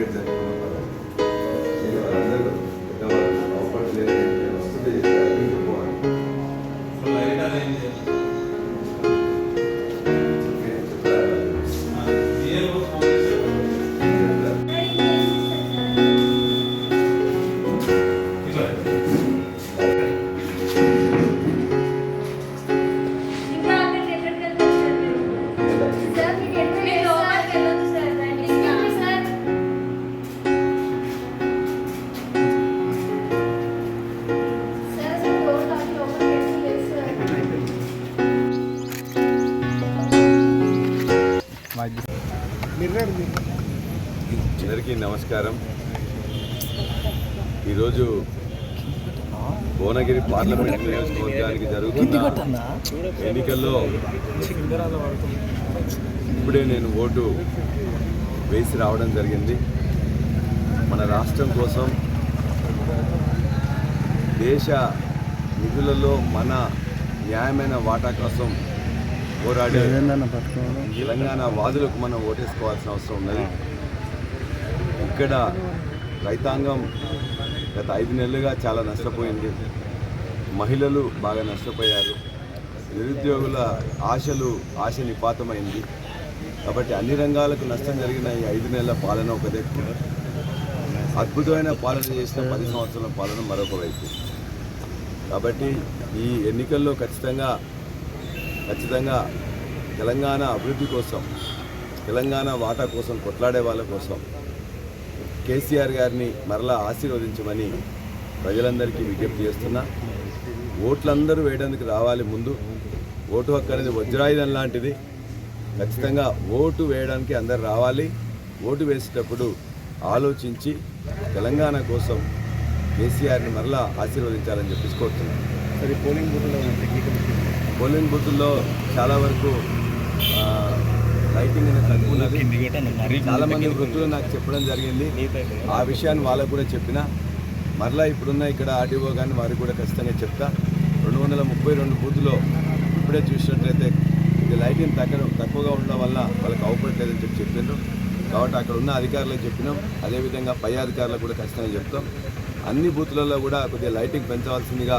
get that అందరికీ నమస్కారం. ఈరోజు భువనగిరి పార్లమెంట్ నియోజకవర్గానికి జరుగుతున్న ఎన్నికల్లో ఇప్పుడే నేను ఓటు వేసి రావడం జరిగింది. మన రాష్ట్రం కోసం దేశ నిధులలో మన న్యాయమైన వాటా కోసం పోరాడే తెలంగాణ వాదులకు మనం ఓటేసుకోవాల్సిన అవసరం ఉన్నది. ఇక్కడ రైతాంగం గత ఐదు నెలలుగా చాలా నష్టపోయింది. మహిళలు బాగా నష్టపోయారు. నిరుద్యోగుల ఆశలు ఆశ నిపాతమైంది. కాబట్టి అన్ని రంగాలకు నష్టం జరిగిన ఈ ఐదు నెలల పాలన ఒక దిక్కు అద్భుతమైన పాలన చేసిన పది సంవత్సరాల పాలన మరొక వైపు కాబట్టి ఈ ఎన్నికల్లో ఖచ్చితంగా ఖచ్చితంగా తెలంగాణ అభివృద్ధి కోసం తెలంగాణ వాటా కోసం కొట్లాడే వాళ్ళ కోసం కేసీఆర్ గారిని మరలా ఆశీర్వదించమని ప్రజలందరికీ విజ్ఞప్తి చేస్తున్నా. ఓట్లందరూ వేయడానికి రావాలి ముందు. ఓటు హక్కు అనేది వజ్రాయుధం లాంటిది. ఖచ్చితంగా ఓటు వేయడానికి అందరు రావాలి. ఓటు వేసేటప్పుడు ఆలోచించి తెలంగాణ కోసం కేసీఆర్ని మరలా ఆశీర్వదించాలని చెప్పేసి కోరుతున్నాను. సరే పోలింగ్ బూత్లో టెక్నికల్ పోలింగ్ బూతుల్లో చాలా వరకు లైటింగ్ అనేది తక్కువ ఉన్నది. చాలా మంది వృద్ధులు నాకు చెప్పడం జరిగింది. ఆ విషయాన్ని వాళ్ళకు కూడా చెప్పిన. మరలా ఇప్పుడున్న ఇక్కడ ఆర్డీఓ కానీ వారికి కూడా ఖచ్చితంగా చెప్తా. రెండు వందల ముప్పై రెండు బూతులో ఇప్పుడే చూసినట్లయితే ఇది లైటింగ్ తగ్గ తక్కువగా ఉండడం వల్ల వాళ్ళకి అవపడలేదని చెప్పి చెప్పిండ్రు. కాబట్టి అక్కడ ఉన్న అధికారులకు చెప్పినాం. అదేవిధంగా పై అధికారులకు కూడా ఖచ్చితంగా చెప్తాం. అన్ని బూతులలో కూడా కొద్దిగా lighting పెంచవలసిందిగా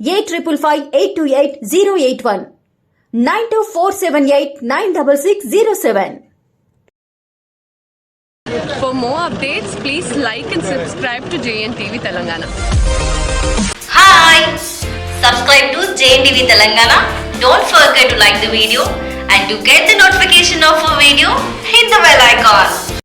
eight triple five eight two eight zero eight one nine two four seven eight nine double six zero seven For more updates, please like and subscribe to JNTV Telangana. Hi! Subscribe to JNTV Telangana. Don't forget to like the video and to get the notification of a video, hit the bell icon.